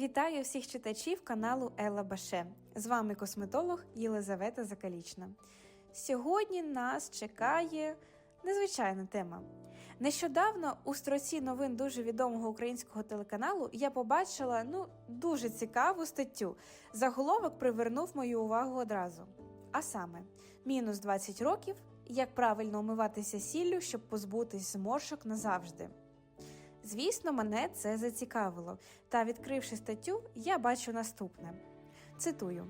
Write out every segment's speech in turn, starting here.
Вітаю всіх читачів каналу Елла Баше. З вами косметолог Єлизавета Закалічна. Сьогодні нас чекає незвичайна тема. Нещодавно у строці новин дуже відомого українського телеканалу я побачила ну дуже цікаву статтю. Заголовок привернув мою увагу одразу. А саме, мінус 20 років, як правильно умиватися сіллю, щоб позбутись зморшок назавжди. Звісно, мене це зацікавило, та відкривши статтю, я бачу наступне: цитую.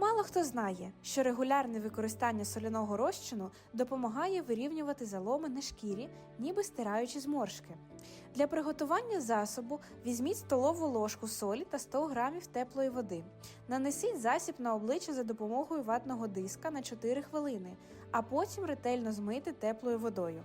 Мало хто знає, що регулярне використання соляного розчину допомагає вирівнювати заломи на шкірі, ніби стираючи зморшки. Для приготування засобу візьміть столову ложку солі та 100 грамів теплої води. Нанесіть засіб на обличчя за допомогою ватного диска на 4 хвилини, а потім ретельно змити теплою водою.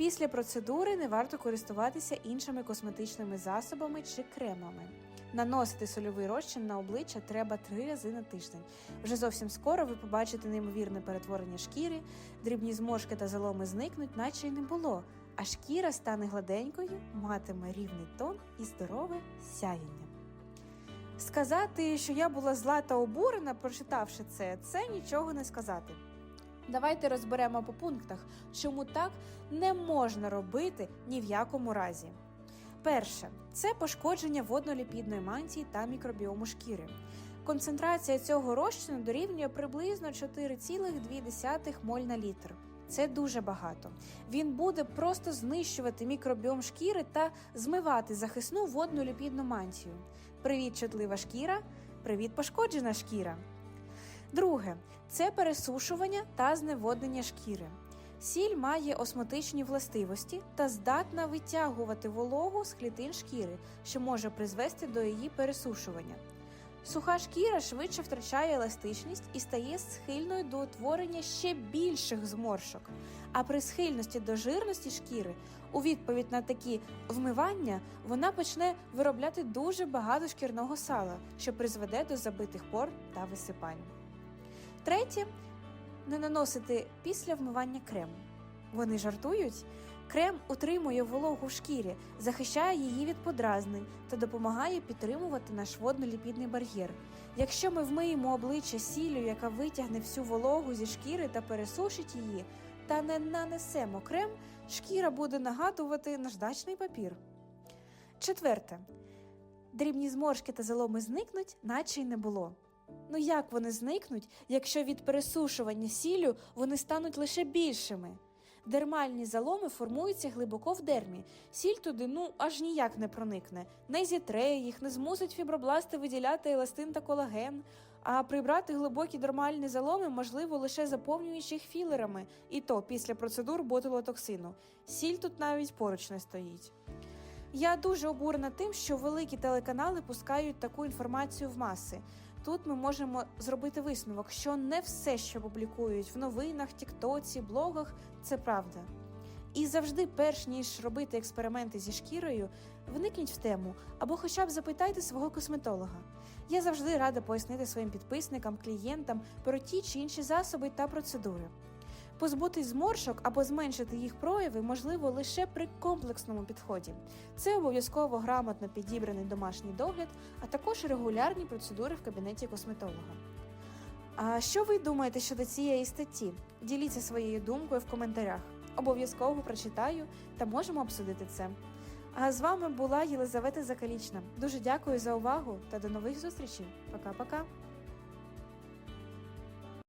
Після процедури не варто користуватися іншими косметичними засобами чи кремами. Наносити сольовий розчин на обличчя треба три рази на тиждень. Вже зовсім скоро ви побачите неймовірне перетворення шкіри, дрібні зморшки та заломи зникнуть, наче й не було, а шкіра стане гладенькою, матиме рівний тон і здорове сяєння. Сказати, що я була зла та обурена, прочитавши це, це нічого не сказати. Давайте розберемо по пунктах, чому так не можна робити ні в якому разі. Перше це пошкодження водноліпідної мантії та мікробіому шкіри. Концентрація цього розчину дорівнює приблизно 4,2 моль на літр. Це дуже багато. Він буде просто знищувати мікробіом шкіри та змивати захисну водну ліпідну мантію. Привіт, чутлива шкіра, привіт, пошкоджена шкіра. Друге це пересушування та зневоднення шкіри. Сіль має осмотичні властивості та здатна витягувати вологу з клітин шкіри, що може призвести до її пересушування. Суха шкіра швидше втрачає еластичність і стає схильною до утворення ще більших зморшок. А при схильності до жирності шкіри, у відповідь на такі вмивання, вона почне виробляти дуже багато шкірного сала, що призведе до забитих пор та висипань. Третє не наносити після вмивання крему. Вони жартують. Крем утримує вологу в шкірі, захищає її від подразнень та допомагає підтримувати наш водно-ліпідний бар'єр. Якщо ми вмиємо обличчя сіллю, яка витягне всю вологу зі шкіри та пересушить її, та не нанесемо крем, шкіра буде нагадувати наждачний папір. Четверте. Дрібні зморшки та заломи зникнуть, наче й не було. Ну як вони зникнуть, якщо від пересушування сіллю вони стануть лише більшими? Дермальні заломи формуються глибоко в дермі. Сіль туди ну аж ніяк не проникне, не зітре їх, не змусить фібробласти виділяти еластин та колаген. А прибрати глибокі дермальні заломи можливо лише заповнюючи їх філерами, і то після процедур ботулотоксину. Сіль тут навіть поруч не стоїть. Я дуже обурена тим, що великі телеканали пускають таку інформацію в маси. Тут ми можемо зробити висновок, що не все, що публікують в новинах, тіктоці, блогах, це правда. І завжди, перш ніж робити експерименти зі шкірою, вникніть в тему або хоча б запитайте свого косметолога. Я завжди рада пояснити своїм підписникам, клієнтам про ті чи інші засоби та процедури. Позбутись зморшок або зменшити їх прояви можливо лише при комплексному підході. Це обов'язково грамотно підібраний домашній догляд, а також регулярні процедури в кабінеті косметолога. А що ви думаєте щодо цієї статті? Діліться своєю думкою в коментарях. Обов'язково прочитаю та можемо обсудити це. А з вами була Єлизавета Закалічна. Дуже дякую за увагу та до нових зустрічей. Пока-пока.